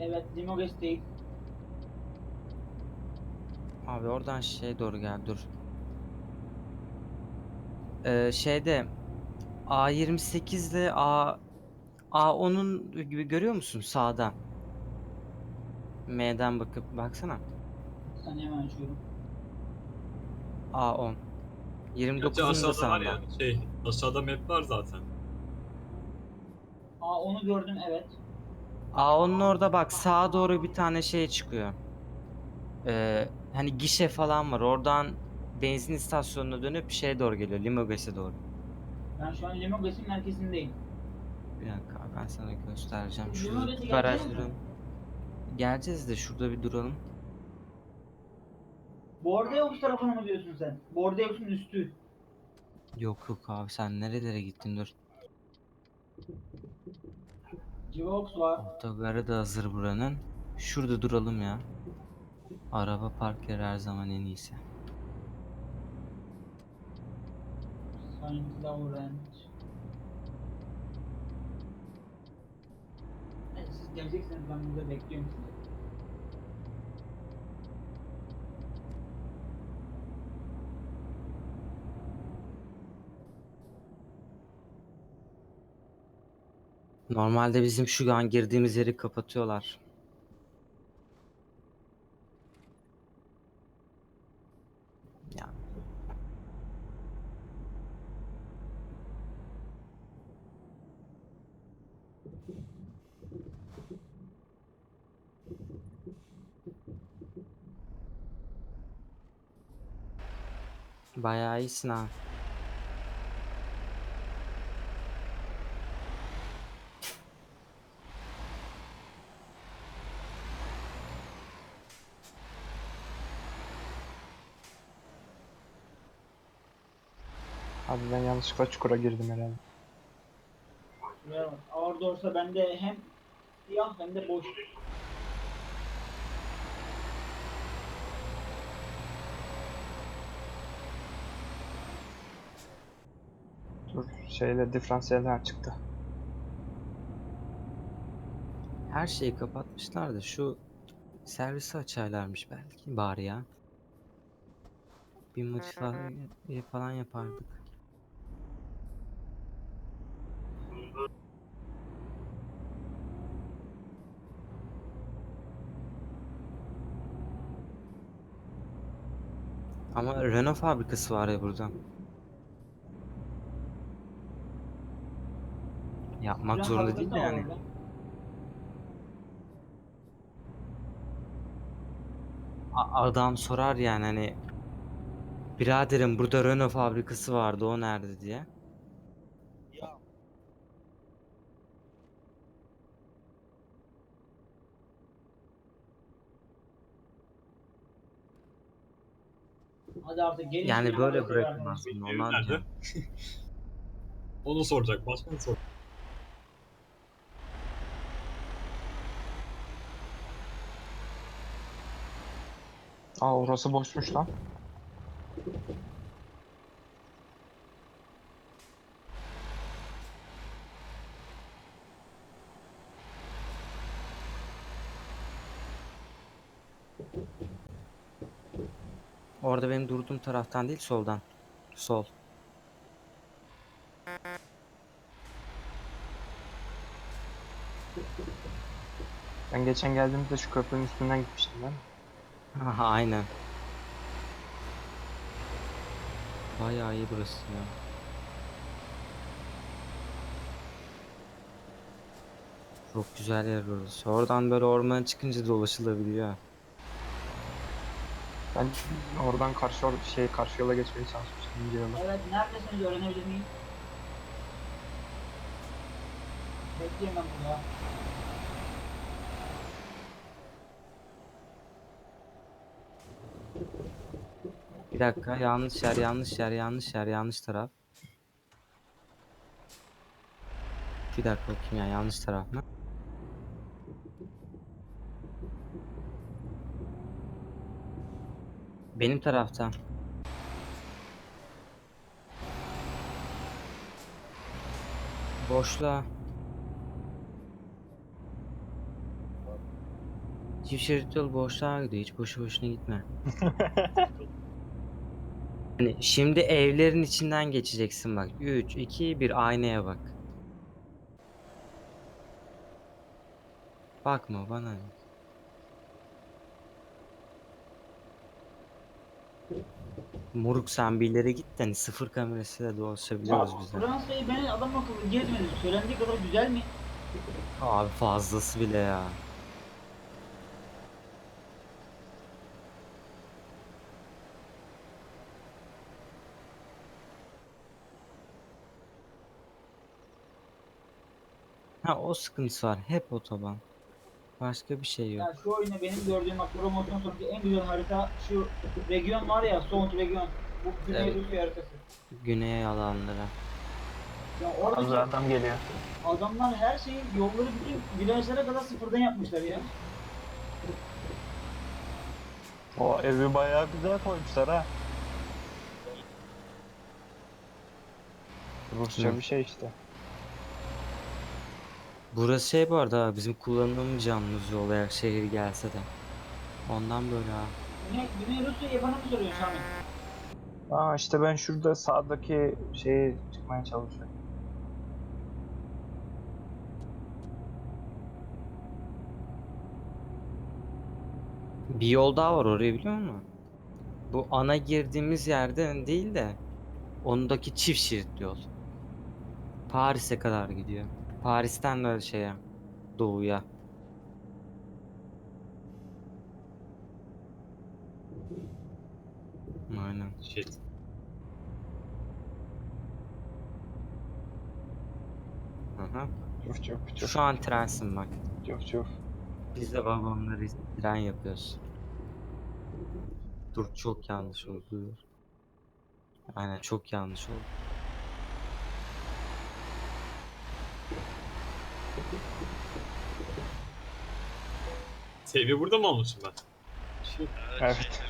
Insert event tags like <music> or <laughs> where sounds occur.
Evet, değil. Abi oradan şey doğru gel dur. Ee, şeyde A28 ile A A10'un gibi görüyor musun sağda? M'den bakıp baksana. Bir saniye hemen açıyorum. A10. Gerçi 29'un da aşağıda var sağda. yani şey aşağıda map var zaten. Aa onu gördüm evet. A10'un orada bak sağa doğru bir tane şey çıkıyor. Ee, hani gişe falan var. Oradan benzin istasyonuna dönüp şeye doğru geliyor. Limoges'e doğru. Ben şu an Limoges'in merkezindeyim. Bir dakika ben sana göstereceğim. Limoges'e Şurada geleceğiz garaj mi? Geleceğiz de şurada bir duralım. Bordeaux tarafına mı diyorsun sen? Bordeaux'un üstü. Yok yok abi sen nerelere gittin dur. Civox var. Otogarı da hazır buranın. Şurada duralım ya. Araba park yeri her zaman en iyisi. Saint Laurent. Siz geleceksiniz ben burada bekliyorum sizi. Normalde bizim şu an girdiğimiz yeri kapatıyorlar. Ya. Bayağı iyisin ha. Abi ben yanlışlıkla çukura girdim herhalde. Bak. Orada olsa bende hem siyah hem de boş. Dur şeyle diferansiyeller çıktı. Her şeyi kapatmışlar da şu servisi açarlarmış belki bari ya. Bir modifiye falan yapardık. Ama Renault fabrikası var ya burada. Yapmak Fren zorunda değil de yani. orada. Adam sorar yani hani biraderim burada Renault fabrikası vardı o nerede diye. Hadi artık gelin. Yani böyle aslında Benim onlar nerede? <laughs> Onu soracak. Başka ne soracak? Aa orası boşmuş lan. Orada benim durduğum taraftan değil soldan. Sol. Ben geçen geldiğimde şu köprünün üstünden gitmiştim ben. Aha, aynen. Bayağı iyi burası ya. Çok güzel yer burası. Oradan böyle ormana çıkınca dolaşılabiliyor. Ben oradan karşı or- şey karşı yola geçmeye çalışmıştım ince yola. Evet neredesiniz öğrenebilir miyim? Bekliyorum ben burada. Bir dakika yanlış yer yanlış yer yanlış yer yanlış taraf. Bir dakika bakayım ya yanlış taraf mı? Benim tarafta. Boşla. Çift şerit yol boşluğa gidiyor. Hiç boşu boşuna gitme. <laughs> Hani şimdi evlerin içinden geçeceksin bak. 3, 2, 1 aynaya bak. Bakma bana. Moruk sen bir ileri git de hani sıfır kamerasıyla dolaşabiliyoruz biz de. Fransa'yı ben adam akıllı gezmedim. Söylendiği kadar güzel mi? Abi fazlası bile ya. Ha o sıkıntısı var. Hep otoban. Başka bir şey yok. Ya şu oyunda benim gördüğüm bak promosyon sonraki en güzel harita şu region var ya Soğut region. Bu Güney Evet. Rusya haritası. Güney alanlara. Ya orada Az adam geliyor. adamlar her şeyi yolları bütün virajlara kadar sıfırdan yapmışlar ya. O evi bayağı güzel koymuşlar ha. Rusça Hı. bir şey işte. Burası şey bu arada ha, bizim kullanılmayacağımız yol eğer şehir gelse de. Ondan böyle ha. Güney, Güney Rusya yapanı mı soruyorsun Şamil? Aa işte ben şurada sağdaki şeye çıkmaya çalışıyorum. Bir yol daha var orayı biliyor musun? Bu ana girdiğimiz yerden değil de ondaki çift şeritli yol. Paris'e kadar gidiyor. Paris'ten de şeye doğuya. Aynen. Shit. Aha. Çuf çuf çuf Şu an trensin bak. çuf çuf. Biz de vagonları tren yapıyoruz. Dur çok yanlış oldu. Aynen çok yanlış oldu. Seviye burada mı olmuşum ben? Evet.